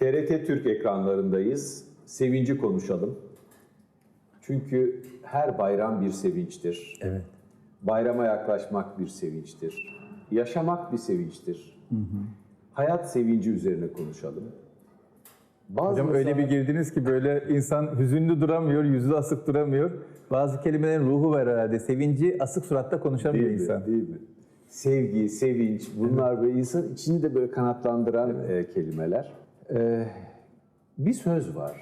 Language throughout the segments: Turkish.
TRT Türk ekranlarındayız. Sevinci konuşalım. Çünkü her bayram bir sevinçtir. Evet. Bayrama yaklaşmak bir sevinçtir. Yaşamak bir sevinçtir. Hayat sevinci üzerine konuşalım. Bazı Hocam öyle bir girdiniz ki böyle insan hüzünlü duramıyor, yüzü asık duramıyor. Bazı kelimelerin ruhu var herhalde. Sevinci asık suratta konuşamıyor Değil mi? insan. Değil mi? Sevgi, sevinç bunlar böyle insan içini de böyle kanatlandıran e, kelimeler. E, bir söz var.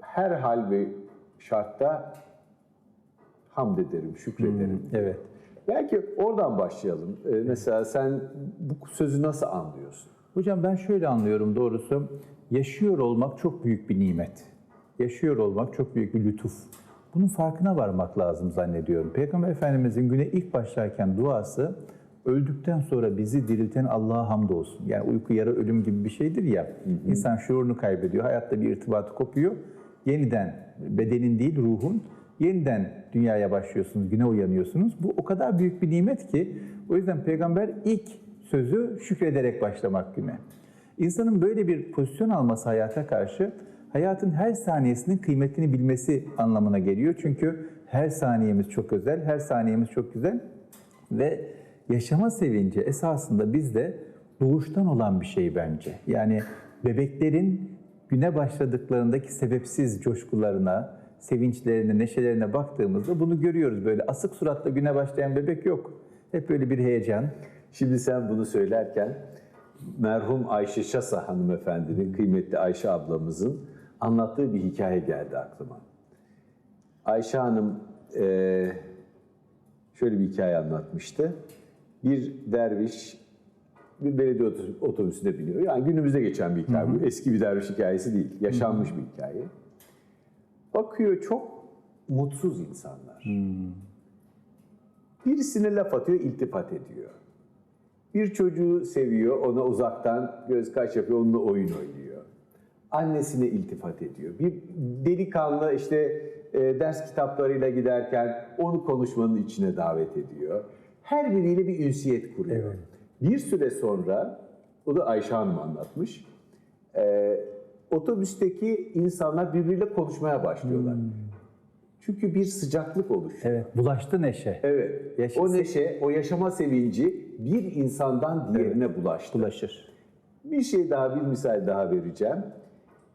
Her hal ve şartta hamd ederim, şükrederim. Evet. Belki oradan başlayalım. E, mesela sen bu sözü nasıl anlıyorsun? Hocam ben şöyle anlıyorum doğrusu. Yaşıyor olmak çok büyük bir nimet. Yaşıyor olmak çok büyük bir lütuf. Bunun farkına varmak lazım zannediyorum. Peygamber Efendimizin güne ilk başlarken duası öldükten sonra bizi dirilten Allah'a hamdolsun. Yani uyku yarı ölüm gibi bir şeydir ya. İnsan şuurunu kaybediyor. Hayatta bir irtibatı kopuyor. Yeniden bedenin değil ruhun yeniden dünyaya başlıyorsunuz, güne uyanıyorsunuz. Bu o kadar büyük bir nimet ki o yüzden peygamber ilk sözü şükrederek başlamak güne. İnsanın böyle bir pozisyon alması hayata karşı hayatın her saniyesinin kıymetini bilmesi anlamına geliyor. Çünkü her saniyemiz çok özel, her saniyemiz çok güzel ve yaşama sevinci esasında bizde doğuştan olan bir şey bence. Yani bebeklerin güne başladıklarındaki sebepsiz coşkularına, sevinçlerine, neşelerine baktığımızda bunu görüyoruz. Böyle asık suratla güne başlayan bebek yok. Hep böyle bir heyecan. Şimdi sen bunu söylerken merhum Ayşe Şasa hanımefendinin, kıymetli Ayşe ablamızın anlattığı bir hikaye geldi aklıma. Ayşe Hanım şöyle bir hikaye anlatmıştı. Bir derviş bir belediye otobüs- otobüsüne biniyor. Yani günümüzde geçen bir hikaye. Bu eski bir derviş hikayesi değil. Yaşanmış bir hikaye. Bakıyor çok mutsuz insanlar. Birisine laf atıyor, iltifat ediyor. Bir çocuğu seviyor, ona uzaktan göz kaş yapıyor, onunla oyun oynuyor. Annesine iltifat ediyor. Bir delikanlı işte e, ders kitaplarıyla giderken onu konuşmanın içine davet ediyor. Her biriyle bir ünsiyet kuruyor. Bir süre sonra, o da Ayşe Hanım anlatmış, e, otobüsteki insanlar birbiriyle konuşmaya başlıyorlar. Çünkü bir sıcaklık oluşuyor. Evet, bulaştı neşe. Evet. Yaşa- O neşe, o yaşama sevinci bir insandan diğerine bulaştı. Bulaşır. Bir şey daha, bir misal daha vereceğim.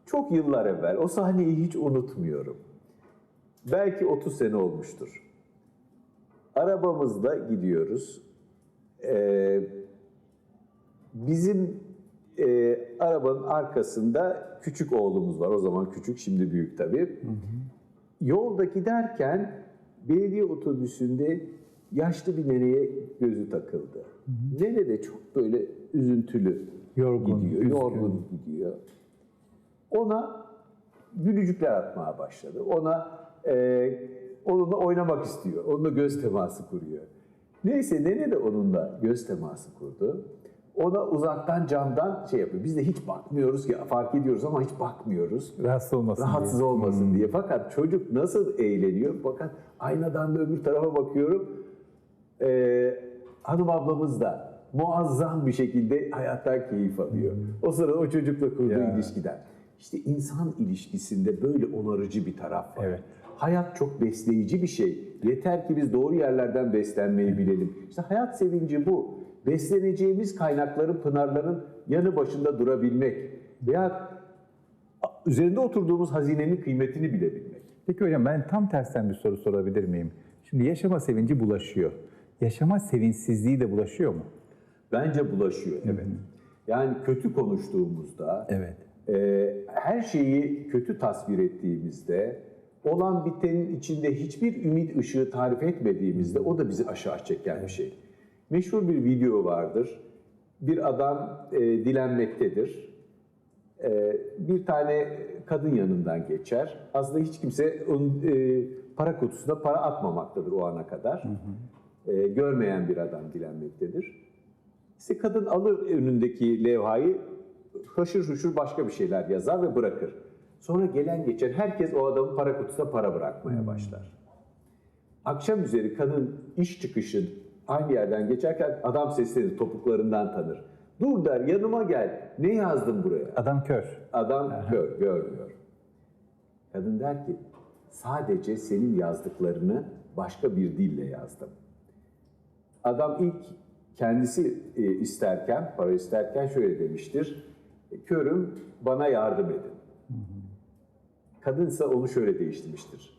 Çok yıllar evvel, o sahneyi hiç unutmuyorum. Belki 30 sene olmuştur. Arabamızda gidiyoruz. Ee, bizim e, arabanın arkasında küçük oğlumuz var. O zaman küçük, şimdi büyük tabii. Yolda giderken belediye otobüsünde yaşlı bir neneye gözü takıldı. Nene de çok böyle üzüntülü Yorgun, gidiyor, üzgün. yorgun gidiyor. Ona gülücükler atmaya başladı. Ona e, onunla oynamak istiyor. Onunla göz teması kuruyor. Neyse nene de onunla göz teması kurdu. Ona uzaktan camdan şey yapıyor. Biz de hiç bakmıyoruz ki fark ediyoruz ama hiç bakmıyoruz. Rahatsız olmasın Rahatsız diye. olmasın diye. Fakat çocuk nasıl eğleniyor? Fakat aynadan da öbür tarafa bakıyorum. Ee, hanım ablamız da muazzam bir şekilde hayattan keyif alıyor. O sırada o çocukla kurduğu Ya. ilişkiden. İşte insan ilişkisinde böyle onarıcı bir taraf var. Evet. Hayat çok besleyici bir şey. Yeter ki biz doğru yerlerden beslenmeyi bilelim. İşte hayat sevinci bu. Besleneceğimiz kaynakların, pınarların yanı başında durabilmek. Veya üzerinde oturduğumuz hazinenin kıymetini bilebilmek. Peki hocam ben tam tersten bir soru sorabilir miyim? Şimdi yaşama sevinci bulaşıyor. Yaşama sevinçsizliği de bulaşıyor mu? Bence bulaşıyor. Evet. Yani kötü konuştuğumuzda, Evet. e, her şeyi kötü tasvir ettiğimizde, olan bitenin içinde hiçbir ümit ışığı tarif etmediğimizde o da bizi aşağı çeken bir şey. Meşhur bir video vardır. Bir adam e, dilenmektedir. E, bir tane kadın yanından geçer. Aslında hiç kimse onun e, para kutusuna para atmamaktadır o ana kadar. E, görmeyen bir adam dilenmektedir. İşte kadın alır önündeki levhayı, haşır huşur başka bir şeyler yazar ve bırakır. Sonra gelen geçen herkes o adamın para kutusuna para bırakmaya başlar. Akşam üzeri kadın iş çıkışı aynı yerden geçerken adam seslenir, topuklarından tanır. Dur der yanıma gel. Ne yazdın buraya? Adam kör. Adam kör, görmüyor. Kadın der ki sadece senin yazdıklarını başka bir dille yazdım. Adam ilk kendisi e, isterken, para isterken şöyle demiştir. Körüm bana yardım edin. Kadınsa onu şöyle değiştirmiştir.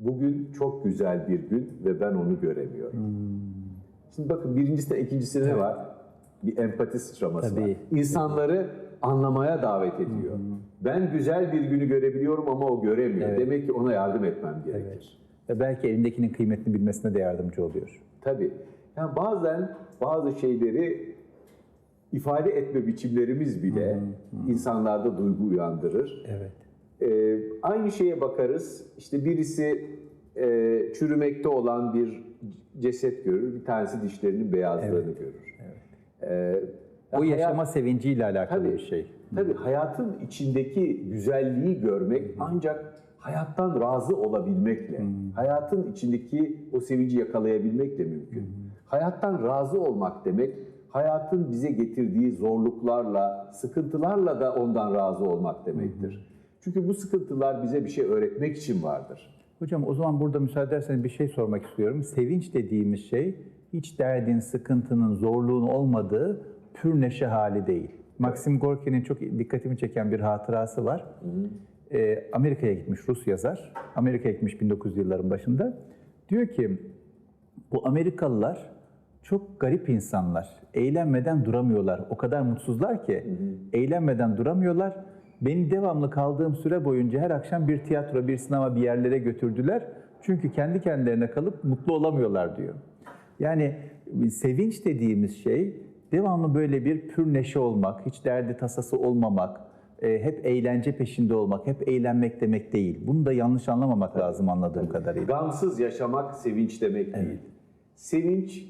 Bugün çok güzel bir gün ve ben onu göremiyorum. Şimdi bakın birincisi de ikincisi ne var? Bir empati sıçraması Tabii. var. İnsanları anlamaya davet ediyor. Ben güzel bir günü görebiliyorum ama o göremiyor. Demek ki ona yardım etmem gerekir. Ve belki elindekinin kıymetini bilmesine de yardımcı oluyor. Tabii. Yani bazen bazı şeyleri ifade etme biçimlerimiz bile insanlarda duygu uyandırır. Evet. Ee, aynı şeye bakarız. İşte birisi e, çürümekte olan bir ceset görür, bir tanesi dişlerinin beyazlığını görür. Ee, O hayat- yaşama sevinciyle alakalı Tabii. bir şey. Tabii hayatın içindeki güzelliği görmek ancak hayattan razı olabilmekle, hayatın içindeki o sevinci yakalayabilmekle mümkün. Hayattan razı olmak demek, hayatın bize getirdiği zorluklarla, sıkıntılarla da ondan razı olmak demektir. Çünkü bu sıkıntılar bize bir şey öğretmek için vardır. Hocam o zaman burada müsaade ederseniz bir şey sormak istiyorum. Sevinç dediğimiz şey hiç derdin, sıkıntının, zorluğun olmadığı pür neşe hali değil. Maxim Gorki'nin çok dikkatimi çeken bir hatırası var. Ee, Amerika'ya gitmiş Rus yazar. Amerika'ya gitmiş 1900 yılların başında. Diyor ki bu Amerikalılar çok garip insanlar. Eğlenmeden duramıyorlar. O kadar mutsuzlar ki eğlenmeden duramıyorlar. Beni devamlı kaldığım süre boyunca her akşam bir tiyatro, bir sinema bir yerlere götürdüler. Çünkü kendi kendilerine kalıp mutlu olamıyorlar diyor. Yani sevinç dediğimiz şey devamlı böyle bir pür neşe olmak, hiç derdi tasası olmamak, e, hep eğlence peşinde olmak, hep eğlenmek demek değil. Bunu da yanlış anlamamak lazım anladığım kadarıyla. Gamsız yaşamak sevinç demek değil. Sevinç,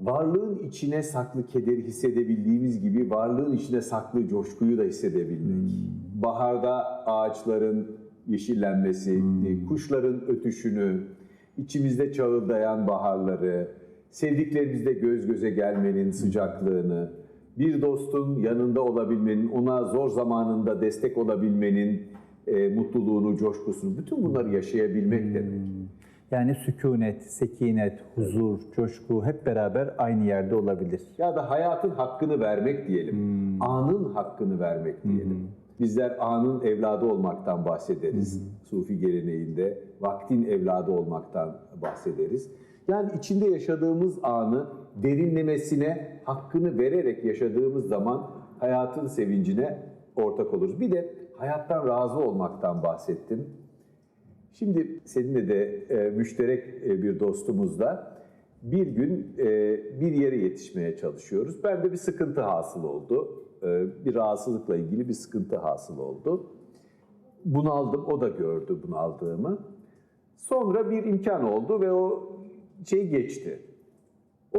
varlığın içine saklı kederi hissedebildiğimiz gibi varlığın içine saklı coşkuyu da hissedebilmek. Baharda ağaçların yeşillenmesi, kuşların ötüşünü, içimizde çağıldayan baharları, sevdiklerimizle göz göze gelmenin sıcaklığını, bir dostun yanında olabilmenin, ona zor zamanında destek olabilmenin e, mutluluğunu, coşkusunu, bütün bunları yaşayabilmek demek. Yani sükunet, sekinet, huzur, coşku hep beraber aynı yerde olabilir. Ya da hayatın hakkını vermek diyelim. Anın hakkını vermek diyelim. Bizler anın evladı olmaktan bahsederiz. Sufi geleneğinde vaktin evladı olmaktan bahsederiz. Yani içinde yaşadığımız anı derinlemesine hakkını vererek yaşadığımız zaman hayatın sevincine ortak oluruz. Bir de hayattan razı olmaktan bahsettim. Şimdi seninle de e, müşterek e, bir dostumuzla bir gün e, bir yere yetişmeye çalışıyoruz. Bende bir sıkıntı hasıl oldu. E, bir rahatsızlıkla ilgili bir sıkıntı hasıl oldu. Bunaldım, o da gördü bunaldığımı. Sonra bir imkan oldu ve o şey geçti.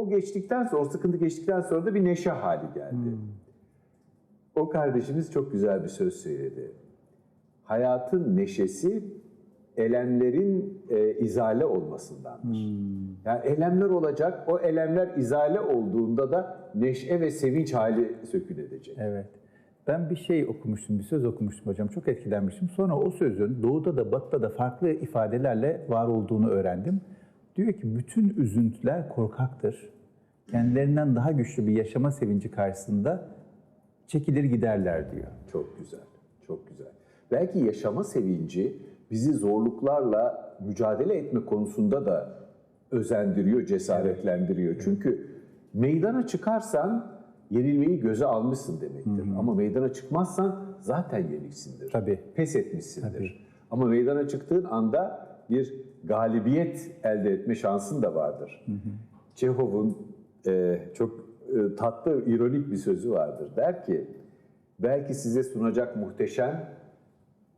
O geçtikten sonra, o sıkıntı geçtikten sonra da bir neşe hali geldi. O kardeşimiz çok güzel bir söz söyledi. Hayatın neşesi elemlerin e, izale olmasındandır. Yani elemler olacak, o elemler izale olduğunda da neşe ve sevinç hali sökün edecek. Evet. Ben bir şey okumuştum, bir söz okumuştum hocam. Çok etkilenmiştim. Sonra o sözün doğuda da batıda da farklı ifadelerle var olduğunu öğrendim. Diyor ki bütün üzüntüler korkaktır. Kendilerinden daha güçlü bir yaşama sevinci karşısında çekilir giderler diyor. Çok güzel, çok güzel. Belki yaşama sevinci bizi zorluklarla mücadele etme konusunda da özendiriyor, cesaretlendiriyor. Çünkü meydana çıkarsan yenilmeyi göze almışsın demektir. Ama meydana çıkmazsan zaten yeniksindir. Tabii. Pes etmişsindir. Ama meydana çıktığın anda bir galibiyet elde etme şansın da vardır. Çehov'un e, çok e, tatlı, ironik bir sözü vardır. Der ki, belki size sunacak muhteşem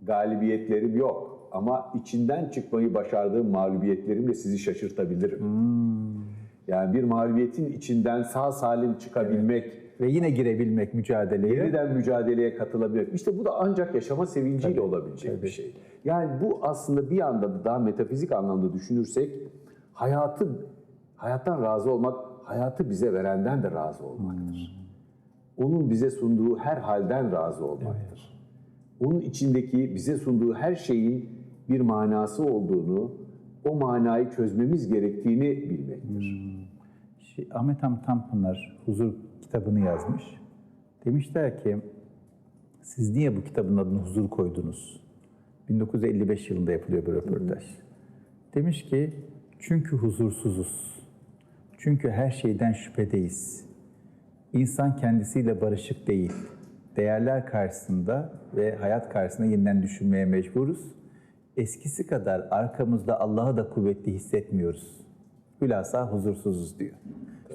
galibiyetlerim yok ama içinden çıkmayı başardığım mağlubiyetlerimle sizi şaşırtabilirim. Yani bir mağlubiyetin içinden sağ salim çıkabilmek, Ve yine girebilmek mücadeleye. yeniden mücadeleye katılabilmek. İşte bu da ancak yaşama sevinciyle olabilecek bir şey. Yani bu aslında bir anda da daha metafizik anlamda düşünürsek hayatı hayattan razı olmak, hayatı bize verenden de razı olmaktır. onun bize sunduğu her halden razı olmaktır. Onun içindeki bize sunduğu her şeyin bir manası olduğunu, o manayı çözmemiz gerektiğini bilmektir. Şey, Ahmet Hamit Tanpınar Huzur kitabını yazmış. Demişler ki siz niye bu kitabın adını Huzur koydunuz? 1955 yılında yapılıyor bir röportaj. Demiş ki çünkü huzursuzuz. Çünkü her şeyden şüphedeyiz. İnsan kendisiyle barışık değil. Değerler karşısında ve hayat karşısında yeniden düşünmeye mecburuz. Eskisi kadar arkamızda Allah'ı da kuvvetli hissetmiyoruz. Hülasa huzursuzuz diyor.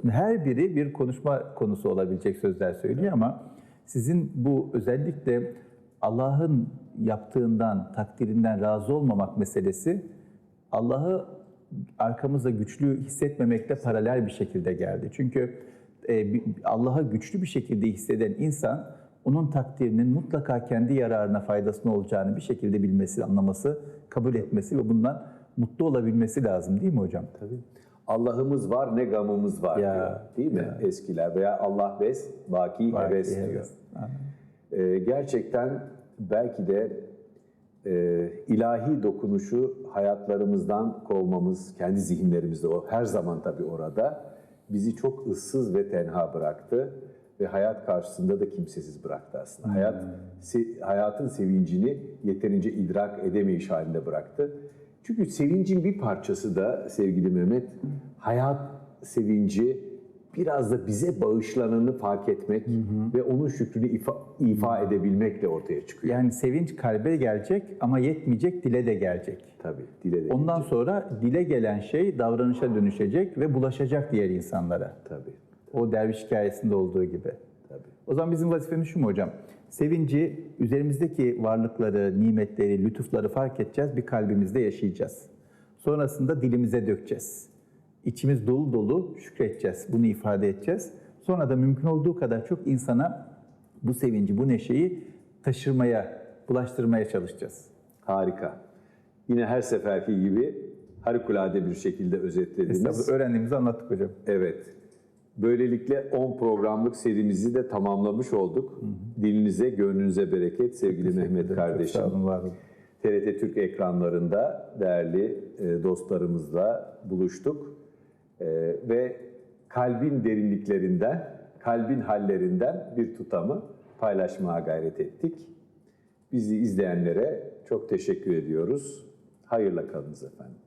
Şimdi her biri bir konuşma konusu olabilecek sözler söylüyor ama sizin bu özellikle Allah'ın yaptığından, takdirinden razı olmamak meselesi Allah'ı arkamızda güçlü hissetmemekle paralel bir şekilde geldi. Çünkü e, Allah'ı güçlü bir şekilde hisseden insan onun takdirinin mutlaka kendi yararına faydasına olacağını bir şekilde bilmesi, anlaması, kabul etmesi ve bundan mutlu olabilmesi lazım değil mi hocam? Tabii. Allah'ımız var ne gamımız var Ya, diyor. Değil mi eskiler? Veya Allah bes, baki heves diyor. Evet. Ee, gerçekten belki de e, ilahi dokunuşu hayatlarımızdan kovmamız, kendi zihinlerimizde o her zaman tabii orada bizi çok ıssız ve tenha bıraktı ve hayat karşısında da kimsesiz bıraktı aslında. Hayat se- hayatın sevincini yeterince idrak edemeyiş halinde bıraktı. Çünkü sevincin bir parçası da sevgili Mehmet, hayat sevinci biraz da bize bağışlananı fark etmek ve onun şükrünü ifa, ifa edebilmekle ortaya çıkıyor. Yani sevinç kalbe gelecek ama yetmeyecek, dile de gelecek. Tabii, dile de Ondan sonra dile gelen şey davranışa dönüşecek ve bulaşacak diğer insanlara. Tabii, O derviş hikayesinde olduğu gibi. tabii. O zaman bizim vazifemiz şu mu hocam? Sevinci, üzerimizdeki varlıkları, nimetleri, lütufları fark edeceğiz, bir kalbimizde yaşayacağız. Sonrasında dilimize dökeceğiz. İçimiz dolu dolu şükredeceğiz, bunu ifade edeceğiz. Sonra da mümkün olduğu kadar çok insana bu sevinci, bu neşeyi taşırmaya, bulaştırmaya çalışacağız. Harika. Yine her seferki gibi harikulade bir şekilde özetlediniz. Estağfurullah, öğrendiğimizi anlattık hocam. Evet. Böylelikle 10 programlık serimizi de tamamlamış olduk. Dilinize, gönlünüze bereket sevgili Mehmet Çok kardeşim. sağ olun, var olun. TRT Türk ekranlarında değerli e, dostlarımızla buluştuk. E, ve kalbin derinliklerinden, kalbin hallerinden bir tutamı paylaşmaya gayret ettik. Bizi izleyenlere çok teşekkür ediyoruz. Hayırla kalınız efendim.